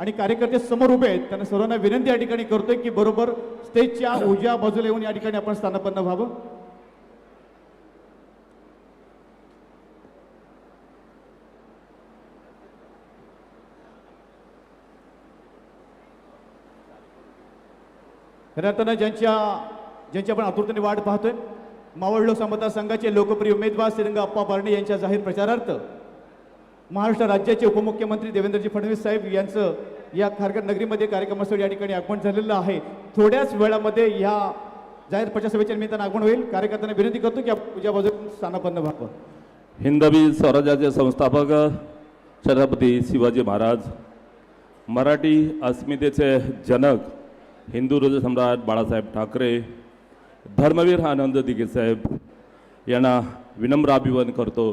आणि कार्यकर्ते समोर उभे आहेत. त्यांना सर्वांना विनंती या ठिकाणी करतोय की बरोबर स्टेजच्या उजव्या बाजूला येऊन या ठिकाणी आपण स्थानापन्न व्हावं. खऱ्या अर्थानं ज्यांच्या ज्यांची आपण आतुरतेने वाट पाहतोय मावळ लोकसभा मतदारसंघाचे लोकप्रिय उमेदवार श्रीरंग अप्पा बारणे यांच्या जाहीर प्रचारार्थ महाराष्ट्र राज्याचे उपमुख्यमंत्री देवेंद्रजी फडणवीस साहेब यांचं या खारघर नगरीमध्ये कार्यक्रमासाठी या ठिकाणी आगमन झालेलं आहे. थोड्याच वेळामध्ये या जाहीर प्रचारसभेच्या निमित्तानं आगमन होईल. कार्यकर्त्यांना विनंती करतो की पूजा तुझ्या बाजूला स्थानापन्न व्हावं हिंदवी स्वराज्याचे संस्थापक छत्रपती शिवाजी महाराज मराठी अस्मितेचे जनक हिंदू हृदय सम्राट बाळासाहेब ठाकरे धर्मवीर आनंद दिघे साहेब यांना विनम्र अभिवादन करतो.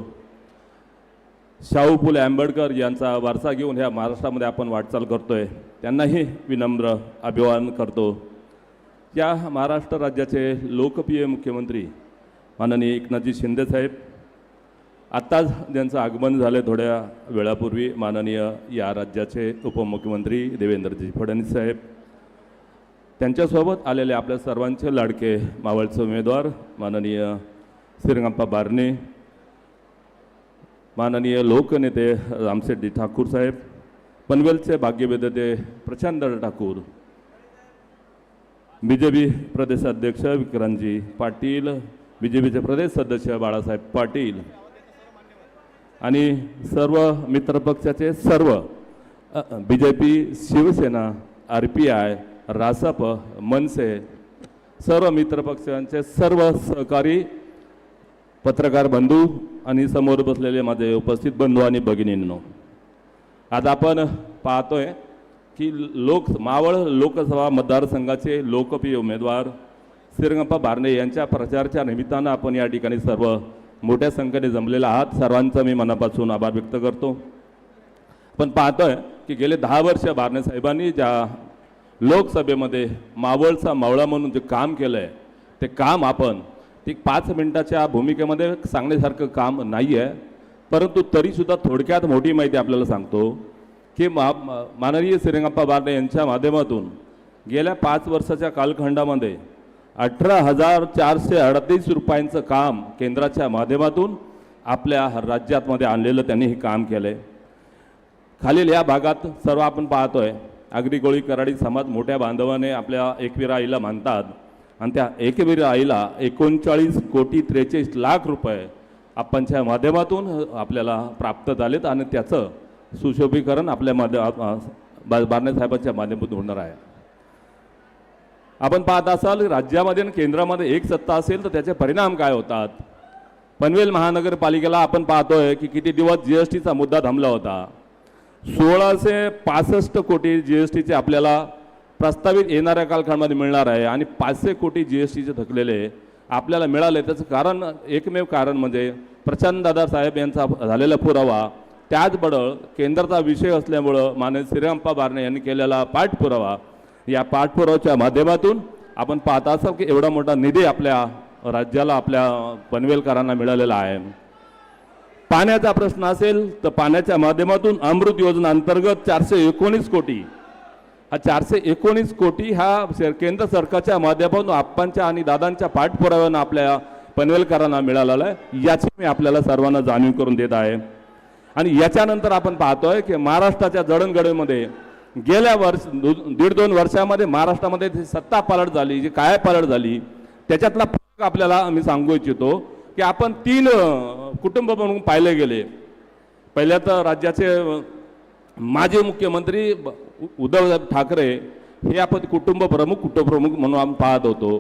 शाहू फुले आंबेडकर यांचा वारसा घेऊन ह्या महाराष्ट्रामध्ये आपण वाटचाल करतोय. त्यांनाही विनम्र अभिवादन करतो. या महाराष्ट्र राज्याचे लोकप्रिय मुख्यमंत्री माननीय एकनाथजी शिंदेसाहेब आत्ताच ज्यांचं आगमन झालं थोड्या वेळापूर्वी माननीय या राज्याचे उपमुख्यमंत्री देवेंद्रजी फडणवीस साहेब. त्यांच्यासोबत आलेले आपल्या सर्वांचे लाडके मावळचे उमेदवार माननीय श्रीरंगप्पा बारणे माननीय लोकनेते रामशेट्टी ठाकूर साहेब पनवेलचे भाग्यवेदते प्रचंड ठाकूर बी जे पी प्रदेश अध्यक्ष विक्रांतजी पाटील बी जे पीचे प्रदेश सदस्य बाळासाहेब पाटील आणि सर्व मित्रपक्षाचे सर्व B J P Shiv Sena R P I RSP MNS सर्व मित्रपक्षांचे सर्व सहकारी पत्रकार बंधू आणि समोर बसलेले माझे उपस्थित बंधू आणि भगिनींनो आज आपण पाहतोय की लोक मावळ लोकसभा मतदारसंघाचे लोकप्रिय उमेदवार श्रीरंगप्पा बारणे यांच्या प्रचारच्या निमित्तानं आपण या ठिकाणी सर्व मोठ्या संख्येने जमलेला आहात. सर्वांचा मी मनापासून आभार व्यक्त करतो. पण पाहतोय की गेले दहा वर्ष बारणे साहेबांनी ज्या लोकसभेमध्ये मावळचा मावळा म्हणून जे काम केलं आहे ते काम आपण ती पाच मिनिटाच्या भूमिकेमध्ये सांगण्यासारखं काम नाही आहे परंतु तरीसुद्धा थोडक्यात मोठी माहिती आपल्याला सांगतो की मा माननीय श्रीरंगप्पा बारणे यांच्या माध्यमातून गेल्या पाच वर्षाच्या कालखंडामध्ये अठरा हजार चारशे अडतीस रुपयांचं काम केंद्राच्या माध्यमातून आपल्या राज्यातमध्ये आणलेलं त्यांनी हे काम केलं आहे खालील या भागात सर्व आपण पाहतो आगरी कोळी कराडी समाज मोठ्या बांधवाने आपल्या एकवीरा आईला मानतात. आणि त्या एकवीर आईला एकोणचाळीस कोटी त्रेचाळीस लाख रुपये आपणच्या माध्यमातून आपल्याला प्राप्त झालेत आणि त्याचं सुशोभीकरण आपल्या माध्य बा- बारणे साहेबांच्या माध्यमातून होणार आहे. आपण पाहत असाल राज्यामध्ये आणि केंद्रामध्ये एक सत्ता असेल तर त्याचे परिणाम काय होतात? पनवेल महानगरपालिकेला आपण पाहतोय की किती दिवस जी एस टीचा मुद्दा थांबला होता. सोळाशे पासष्ट कोटी जी एस टीचे आपल्याला प्रस्तावित येणाऱ्या कालखंडामध्ये मिळणार आहे आणि पाचशे कोटी जी एस टीचे थकलेले आपल्याला मिळाले त्याचं कारण एकमेव कारण म्हणजे प्रचंड साहेब यांचा झालेला पुरावा. त्याचबरोबर केंद्राचा विषय असल्यामुळं माननीय श्रीरामप्पा बारणे यांनी केलेला पाठपुरावा. या पाठपुराव्याच्या माध्यमातून आपण पाहत असाल की एवढा मोठा निधी आपल्या राज्याला आपल्या पनवेलकरांना मिळालेला आहे. पाण्याचा प्रश्न असेल तर पाण्याच्या माध्यमातून अमृत योजना अंतर्गत चारशे एकोणीस कोटी चारशे एकोणीस कोटी हा केंद्र सरकारच्या माध्यमातून आप्पांच्या आणि दादांच्या पाठपुराव्यानं आपल्या पनवेलकरांना मिळालेला आहे. याची मी आपल्याला सर्वांना जाणीव करून देत आहे. आणि याच्यानंतर आपण पाहतोय की महाराष्ट्राच्या जडणघडणीमध्ये गेल्या वर्ष दो- दीड दोन वर्षामध्ये महाराष्ट्रामध्ये जी सत्ता पालट झाली जी काय पालट झाली त्याच्यातला फरक आपल्याला मी सांगू इच्छितो की आपण तीन कुटुंब म्हणून पाहिले गेले. पहिल्या तर राज्याचे माजी मुख्यमंत्री उद्धव उ- ठाकरे हे आपण कुटुंब प्रमुख कुटुंबप्रमुख म्हणून आम्ही पाहत होतो.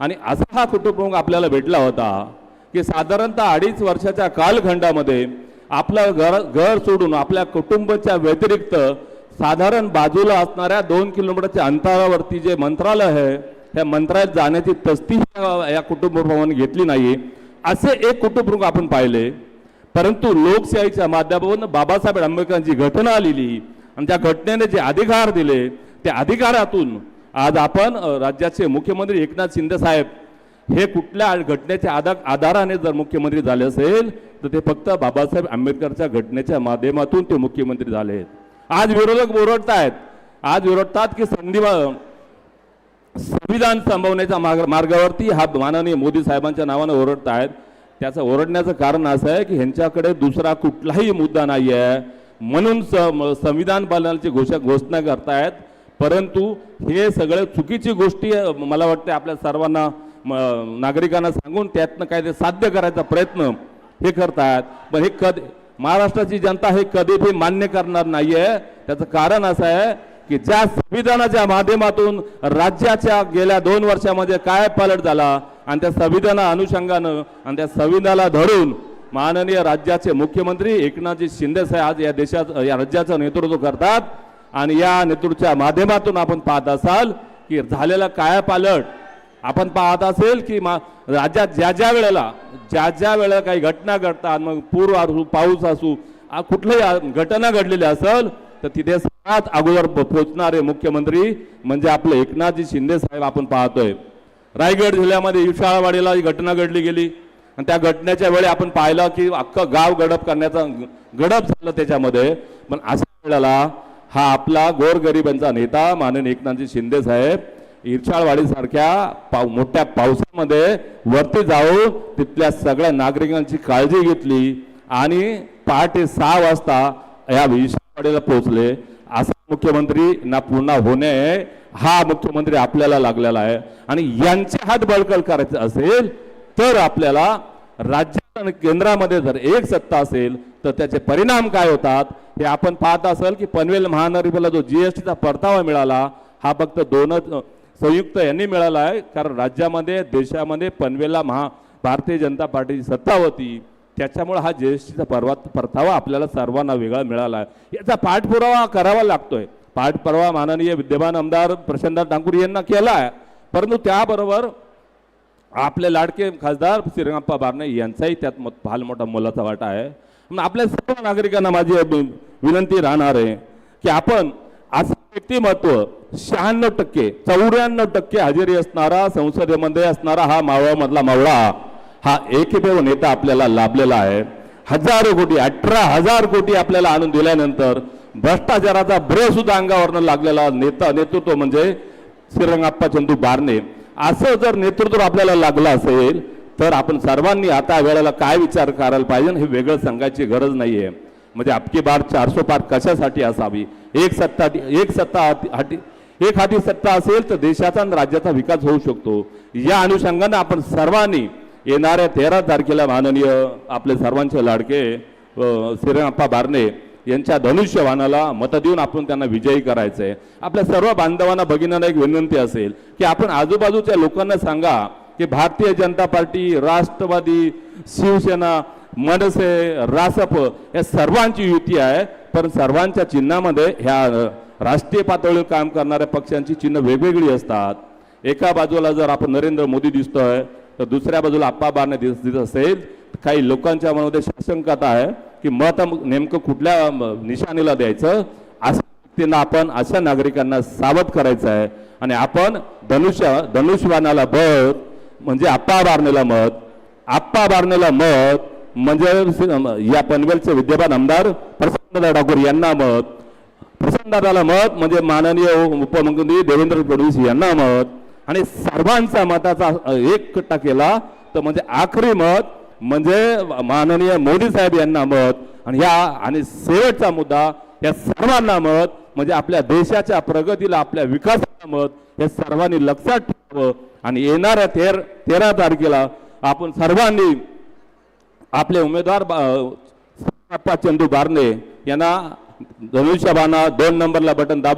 आणि असा हा कुटुंबप्रमुख आपल्याला भेटला होता की साधारणतः अडीच वर्षाच्या कालखंडामध्ये आपलं घर घर सोडून आपल्या कुटुंबाच्या व्यतिरिक्त साधारण बाजूला असणाऱ्या दोन किलोमीटरच्या अंतरावरती जे मंत्रालय आहे त्या मंत्रालयात जाण्याची तस्ती या कुटुंबप्रमुखाने घेतली नाही. असे एक कुटुंबप्रमुख आपण पाहिले. परंतु लोकशाहीच्या माध्यमातून बाबासाहेब आंबेडकरांची घटना आलेली आणि त्या घटनेने जे अधिकार दिले त्या अधिकारातून आज आपण राज्याचे मुख्यमंत्री एकनाथ शिंदे साहेब हे कुठल्या घटनेच्या आधा आधाराने जर मुख्यमंत्री झाले असेल तर ते फक्त बाबासाहेब आंबेडकरच्या घटनेच्या माध्यमातून ते मुख्यमंत्री झाले आहेत. आज विरोधक ओरडतायत आज विरोधतात की संधी संविधान संभवण्याच्या मार्ग मार्गावरती हा माननीय मोदी साहेबांच्या नावानं ओरडत आहेत त्याचं ओरडण्याचं कारण असं आहे की ह्यांच्याकडे दुसरा कुठलाही मुद्दा नाही आहे म्हणून स म- संविधान पालनाची घोषणा घोषणा करतायत. परंतु हे सगळं चुकीची गोष्टी मला वाटते आपल्या सर्वांना म, नागरिकांना सांगून त्यातनं काय ते साध्य करायचा प्रयत्न हे करतायत. पण हे कधी महाराष्ट्राची जनता हे कधीही मान्य करणार नाही आहे त्याचं कारण असं आहे की ज्या संविधानाच्या माध्यमातून राज्याच्या गेल्या दोन वर्षामध्ये काय पालट झाला आणि त्या संविधाना अनुषंगानं आणि त्या संविधानाला धरून माननीय राज्याचे मुख्यमंत्री एकनाथजी शिंदे साहेब आज या देशात या राज्याचं नेतृत्व करतात. आणि या नेतृत्वाच्या माध्यमातून आपण पाहत असाल की झालेला काय पालट आपण पाहत असेल की मा राज्यात ज्या ज्या वेळेला ज्या ज्या वेळेला काही घटना घडतात मग पूर असू पाऊस असू आ- कुठल्याही घटना घडलेली असेल तर तिथे सात अगोदर पोचणारे मुख्यमंत्री म्हणजे आपले एकनाथजी शिंदे साहेब आपण पाहतोय. रायगड जिल्ह्यामध्ये विशाळवाडीला ही घटना घडली गेली. आणि त्या घटनेच्या वेळी आपण पाहिलं की अख्खं गाव गडप करण्याचा गडप झालं त्याच्यामध्ये. पण असा वेळेला हा आपला गोरगरिबांचा नेता माननीय एकनाथजी शिंदे साहेब इरशाळवाडीसारख्या पाव मोठ्या पावसामध्ये वरती जाऊन तिथल्या सगळ्या नागरिकांची काळजी घेतली आणि पहाटे सहा वाजता या विशाळवाडीला पोहोचले. असा मुख्यमंत्री ना पुन्हा होणे हा मुख्यमंत्री आपल्याला लागलेला आहे. आणि यांचे हात बळकट करायचे असेल तर आपल्याला राज्य आणि केंद्रामध्ये जर एक सत्ता असेल तर त्याचे परिणाम काय होतात? हे आपण पाहत असाल की पनवेल महानगरपालिकेला जो जीएसटीचा परतावा मिळाला हा फक्त दोनच संयुक्त यांनी मिळाला आहे. कारण राज्यामध्ये देशामध्ये पनवेलला महा भारतीय जनता पार्टीची सत्ता होती. त्याच्यामुळे हा जीएसटीचा परवा परतावा आपल्याला सर्वांना वेगळा मिळाला आहे. याचा पाठपुरावा करावा लागतोय. पाठपुरावा माननीय विद्यमान आमदार प्रशांत ठाकूर यांना केला आहे. परंतु त्याबरोबर आपले लाडके खासदार श्रीरंगाप्पा बारणे यांचाही त्यात मो- फार मोठा मोलाचा वाटा आहे. आपल्या सर्व नागरिकांना माझी वि- विनंती राहणार आहे की आपण असं व्यक्तिमत्व शहाण्णव टक्के चौऱ्याण्णव टक्के हजेरी असणारा संसदेमध्ये असणारा हा मावळामधला मावळा हा एकमेव नेता आपल्याला लाभलेला आहे. हजारो कोटी अठरा हजार कोटी आपल्याला आणून दिल्यानंतर भ्रष्टाचाराचा भ्र सुद्धा अंगावरनं लागलेला नेता नेतृत्व म्हणजे श्रीरंगाप्पा चंदू बारणे. असं जर नेतृत्व आपल्याला लागलं असेल तर आपण सर्वांनी आता वेळेला काय विचार करायला पाहिजे हे वेगळं सांगायची गरज नाही आहे म्हणजे आपकी बार चारशे पार कशासाठी असावी? एक सत्ता एक सत्ता हाती- एक हाती सत्ता असेल तर देशाचा आणि राज्याचा विकास होऊ शकतो. या अनुषंगाने आपण सर्वांनी येणाऱ्या तेरा तारखेला माननीय आपले सर्वांचे लाडके अ, बारणे यांच्या धनुष्यवानाला मत देऊन आपण त्यांना विजयी करायचंय. आपल्या सर्व बांधवांना भगिनींना एक विनंती असेल की आपण आजूबाजूच्या लोकांना सांगा की भारतीय जनता पार्टी राष्ट्रवादी शिवसेना मनसे रासप या सर्वांची युती आहे पण सर्वांच्या चिन्हामध्ये ह्या राष्ट्रीय पातळीवर काम करणाऱ्या पक्षांची चिन्ह वेगवेगळी असतात. एका बाजूला जर आपण नरेंद्र मोदी दिसतोय तर दुसऱ्या बाजूला आप्पा बारणे दिसत असेल. काही लोकांच्या मनामध्ये शासंकता आहे. की मत नेमकं कुठल्या निशाणीला द्यायचं? असं व्यक्तींना आपण अशा नागरिकांना सावध करायचं आहे. आणि आपण धनुष्य धनुष्यवानाला बळ म्हणजे आप्पा बारणेला मत आप्पा बारणेला मत म्हणजे या पनवेलचे विद्यमान आमदार प्रसन्न ठाकूर यांना मत प्रसन्नदादाला मत म्हणजे माननीय उपमुख्यमंत्री देवेंद्र फडणवीस यांना मत आणि सर्वांचा मताचा एक कट्टा केला तर म्हणजे आखरी मत म्हणजे माननीय मोदी साहेब यांना मत आणि ह्या आणि शेवटचा मुद्दा या सर्वांना मत म्हणजे आपल्या देशाच्या प्रगतीला आपल्या विकासाला मत हे सर्वांनी लक्षात ठेवावं. आणि येणाऱ्या तेर तेरा तारखेला आपण सर्वांनी आपले उमेदवार चंदू बारणे यांना धनुष्यबाणा दोन नंबरला बटन दाब